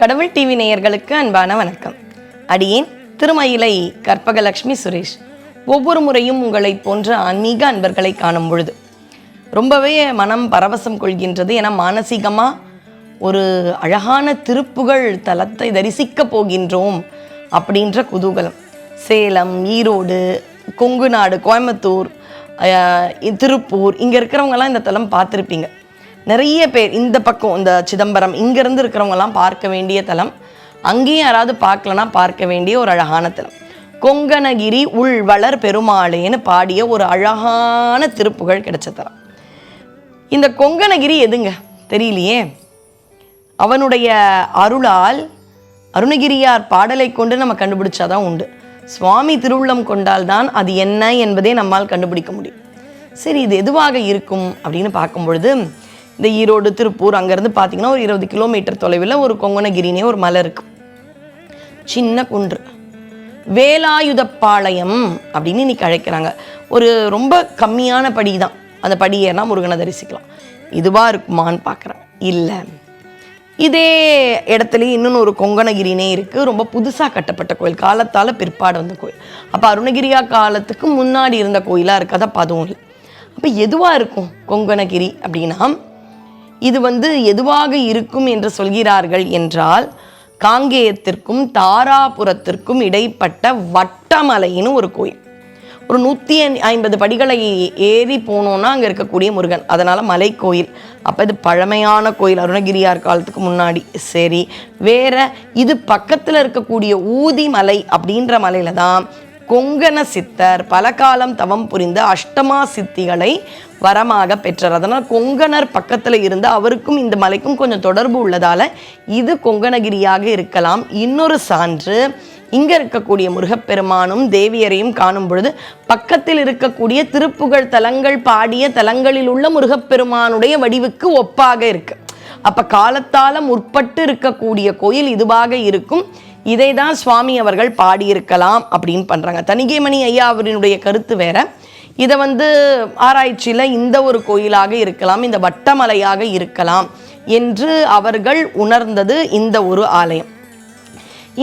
கடவுள் டிவி நேயர்களுக்கு அன்பான வணக்கம். அடியேன் திருமயிலை கற்பகலட்சுமி சுரேஷ். ஒவ்வொரு முறையும் உங்களை போன்ற ஆன்மீக அன்பர்களை காணும் பொழுது ரொம்பவே மனம் பரவசம் கொள்கின்றது என மானசீகமாக ஒரு அழகான திருப்புகழ் தலத்தை தரிசிக்க போகின்றோம் அப்படின்ற குதூகலம். சேலம் ஈரோடு கொங்கு நாடு கோயம்புத்தூர் திருப்பூர் இங்கே இருக்கிறவங்கெல்லாம் இந்த தலம் பார்த்துருப்பீங்க. நிறைய பேர் இந்த பக்கம் இந்த சிதம்பரம் இங்கேருந்து இருக்கிறவங்கலாம் பார்க்க வேண்டிய தலம். அங்கேயும் யாராவது பார்க்கலனா பார்க்க வேண்டிய ஒரு அழகான தலம். கொங்கணகிரி உள்வளர் பெருமாளேன்னு பாடிய ஒரு அழகான திருப்புகழ் கிடைச்ச தரம் இந்த கொங்கணகிரி எதுங்க? தெரியலையே. அவனுடைய அருளால் அருணகிரியார் பாடலை கொண்டு நம்ம கண்டுபிடிச்சாதான் உண்டு. சுவாமி திருவுள்ளம் கொண்டால்தான் அது என்ன என்பதை நம்மால் கண்டுபிடிக்க முடியும். சரி இது எதுவாக இருக்கும் அப்படின்னு பார்க்கும் பொழுது இந்த ஈரோடு திருப்பூர் அங்கேருந்து பார்த்தீங்கன்னா ஒரு இருபது கிலோமீட்டர் தொலைவில் ஒரு கொங்கணகிரினே ஒரு மலை இருக்குது சின்ன குன்று. வேலாயுதப்பாளையம் அப்படின்னு இன்னைக்கு அழைக்கிறாங்க. ஒரு ரொம்ப கம்மியான படி தான் அந்த படி முருகனை தரிசிக்கலாம். இதுவாக இருக்குமான்னு பார்க்குறேன். இல்லை. இதே இடத்துலயே இன்னொன்று ஒரு கொங்கணகிரினே இருக்குது ரொம்ப புதுசாக கட்டப்பட்ட கோயில். காலத்தால் பிற்பாடு வந்த கோயில். அப்போ அருணகிரியா காலத்துக்கு முன்னாடி இருந்த கோயிலாக இருக்காத பதவும் இல்லை. அப்போ எதுவாக இருக்கும் கொங்கணகிரி அப்படின்னா இது வந்து எதுவாக இருக்கும் என்று சொல்கிறார்கள் என்றால் காங்கேயத்திற்கும் தாராபுரத்திற்கும் இடைப்பட்ட வட்டமலைன்னு ஒரு கோயில். ஒரு நூற்றி ஐம்பது படிகளை ஏறி போனோன்னா அங்கே இருக்கக்கூடிய முருகன். அதனால் மலைக்கோயில் அப்போ இது பழமையான கோயில். அருணகிரியார் காலத்துக்கு முன்னாடி. சரி வேற இது பக்கத்தில் இருக்கக்கூடிய ஊதி மலை அப்படின்ற மலையில தான் கொங்கண சித்தர். பல காலம் தவம் புரிந்த அஷ்டமா சித்திகளை வரமாக பெற்றார். அதனால் கொங்கணர் பக்கத்தில் இருந்து அவருக்கும் இந்த மலைக்கும் கொஞ்சம் தொடர்பு உள்ளதால இது கொங்கணகிரியாக இருக்கலாம். இன்னொரு சான்று இங்க இருக்கக்கூடிய முருகப்பெருமானும் தேவியரையும் காணும் பொழுது பக்கத்தில் இருக்கக்கூடிய திருப்புகழ் தலங்கள் பாடிய தலங்களில் உள்ள முருகப்பெருமானுடைய வடிவுக்கு ஒப்பாக இருக்கு. அப்ப காலத்தால முற்பட்டு இருக்கக்கூடிய கோயில் இதுவாக இருக்கும். இதை தான் சுவாமி அவர்கள் பாடியிருக்கலாம் அப்படின்னு பண்ணுறாங்க தணிகைமணி ஐயா அவரினுடைய கருத்து வேற. இதை வந்து ஆராய்ச்சியில் இந்த ஒரு கோயிலாக இருக்கலாம் இந்த வட்டமலையாக இருக்கலாம் என்று அவர்கள் உணர்ந்தது இந்த ஒரு ஆலயம்.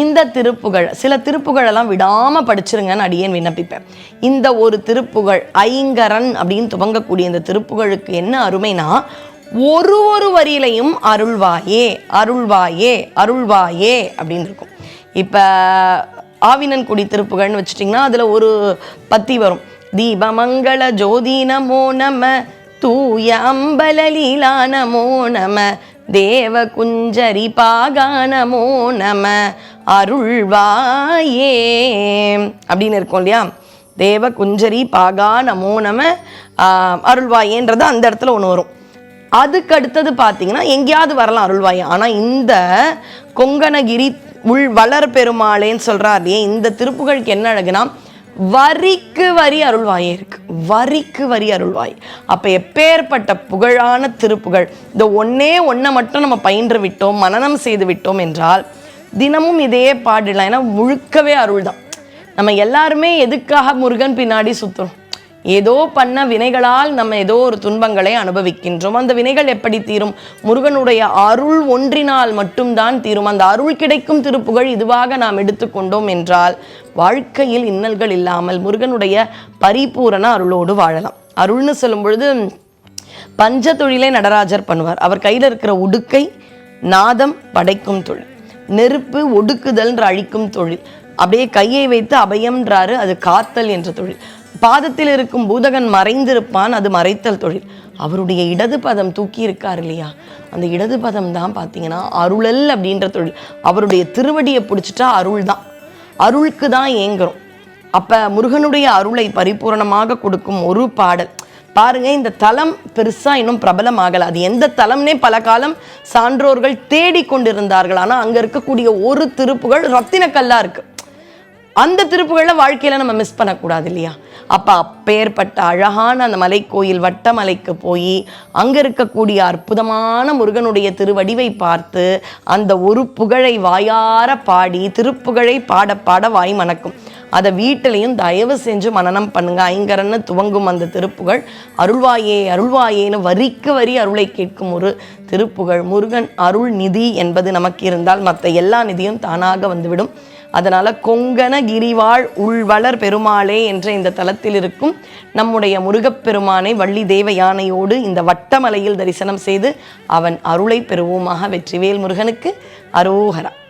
இந்த திருப்புகழ் சில திருப்புகழெல்லாம் விடாமல் படிச்சிருங்கன்னு அடியேன் விண்ணப்பிப்பேன். இந்த ஒரு திருப்புகழ் ஐங்கரன் அப்படின்னு துவங்கக்கூடிய இந்த திருப்புகழுக்கு என்ன அருமைனா ஒரு ஒரு வரியிலையும் அருள்வாயே அருள்வாயே அருள்வாயே அப்படின்னு இருக்கும். இப்போ ஆவினன்குடி திருப்புகள்னு வச்சிட்டிங்கன்னா அதில் ஒரு பத்தி வரும். தீபமங்கள ஜோதி நமோ நம தூய அம்பலலீலா நமோ நம தேவ குஞ்சரி பாகா நமோ நம அருள்வாயே அப்படின்னு இருக்கும் இல்லையா? தேவ குஞ்சரி பாகா நமோ நம அருள்வாயேன்றது அந்த இடத்துல ஒன்று வரும். அதுக்கு அடுத்தது பார்த்தீங்கன்னா எங்கேயாவது வரலாம் அருள்வாய். ஆனால் இந்த கொங்கணகிரி உள் வளர் பெருமாளேன்னு சொல்கிறார் இல்லையே? இந்த திருப்புகழுக்கு என்ன அழகுனா வரிக்கு வரி அருள்வாயே இருக்கு. வரிக்கு வரி அருள்வாய். அப்போ எப்பேற்பட்ட புகழான திருப்புகழ் இந்த ஒன்றே ஒன்றை மட்டும் நம்ம பயின்று விட்டோம் மனநம் செய்து விட்டோம் என்றால் தினமும் இதையே பாடிடலாம் ஏன்னா முழுக்கவே அருள் தான் நம்ம எல்லாருமே எதுக்காக முருகன் பின்னாடி சுற்றுறோம் ஏதோ பண்ண வினைகளால் நம்ம ஏதோ ஒரு துன்பங்களை அனுபவிக்கின்றோம். அந்த வினைகள் எப்படி தீரும்? முருகனுடைய அருள் ஒன்றினால் மட்டும்தான் தீரும். அந்த அருள் கிடைக்கும் திருப்புகழ் இதுவாக நாம் எடுத்துக்கொண்டோம் என்றால் வாழ்க்கையில் இன்னல்கள் இல்லாமல் முருகனுடைய பரிபூரண அருளோடு வாழலாம். அருள்னு சொல்லும் பொழுது பஞ்ச தொழிலை நடராஜர் பண்ணுவார். அவர் கையில் இருக்கிற உடுக்கை நாதம் படைக்கும் தொழில். நெருப்பு ஒடுக்குதல்ன்ற அழிக்கும் தொழில். அப்படியே கையை வைத்து அபயம்ன்றாரு. அது காத்தல் என்ற தொழில். பாதத்தில் இருக்கும் பூதகன் மறைந்திருப்பான் அது மறைத்தல் தொழில். அவருடைய இடது பதம் தூக்கி இருக்கார் இல்லையா? அந்த இடது பதம் தான் பார்த்தீங்கன்னா அருளல் அப்படின்ற தொழில். அவருடைய திருவடியை பிடிச்சிட்டா அருள் தான் அருளுக்கு தான் ஏங்குறோம் அப்போ முருகனுடைய அருளை பரிபூரணமாக கொடுக்கும் ஒரு பாடல். பாருங்க இந்த தலம் பெருசாக இன்னும் பிரபலமாகல. அது எந்த தலம்னே பல காலம் சான்றோர்கள் தேடிக் கொண்டிருந்தார்கள் ஆனால் அங்கே இருக்கக்கூடிய ஒரு திருப்புகள் ரத்தினக்கல்லா இருக்குது அந்த திருப்புகளை வாழ்க்கையில் நம்ம மிஸ் பண்ணக்கூடாது இல்லையா? அப்போ அப்பேற்பட்ட அழகான அந்த மலைக்கோயில் வட்டமலைக்கு போய் அங்கே இருக்கக்கூடிய அற்புதமான முருகனுடைய திருவடிவை பார்த்து அந்த ஒரு புகழை வாயார பாடி திருப்புகழை பாட பாட வாய் மணக்கும். அதை வீட்டிலையும் தயவு செஞ்சு மனனம் பண்ணுங்க. ஐங்கரன்னு துவங்கும் அந்த திருப்புகழ். அருள்வாயே அருள்வாயேன்னு வரிக்கு வரி அருளை கேட்கும் ஒரு திருப்புகழ். முருகன் அருள் நிதி என்பது நமக்கு இருந்தால் மற்ற எல்லா நிதியும் தானாக வந்துவிடும். அதனால் கொங்கண கிரிவாழ் உள்வளர் பெருமாளே என்ற இந்த தலத்தில் இருக்கும் நம்முடைய முருகப்பெருமானை வள்ளி தேவ யானையோடு இந்த வட்டமலையில் தரிசனம் செய்து அவன் அருளை பெறுவோமாக வெற்றிவேல் முருகனுக்கு அரோகரா.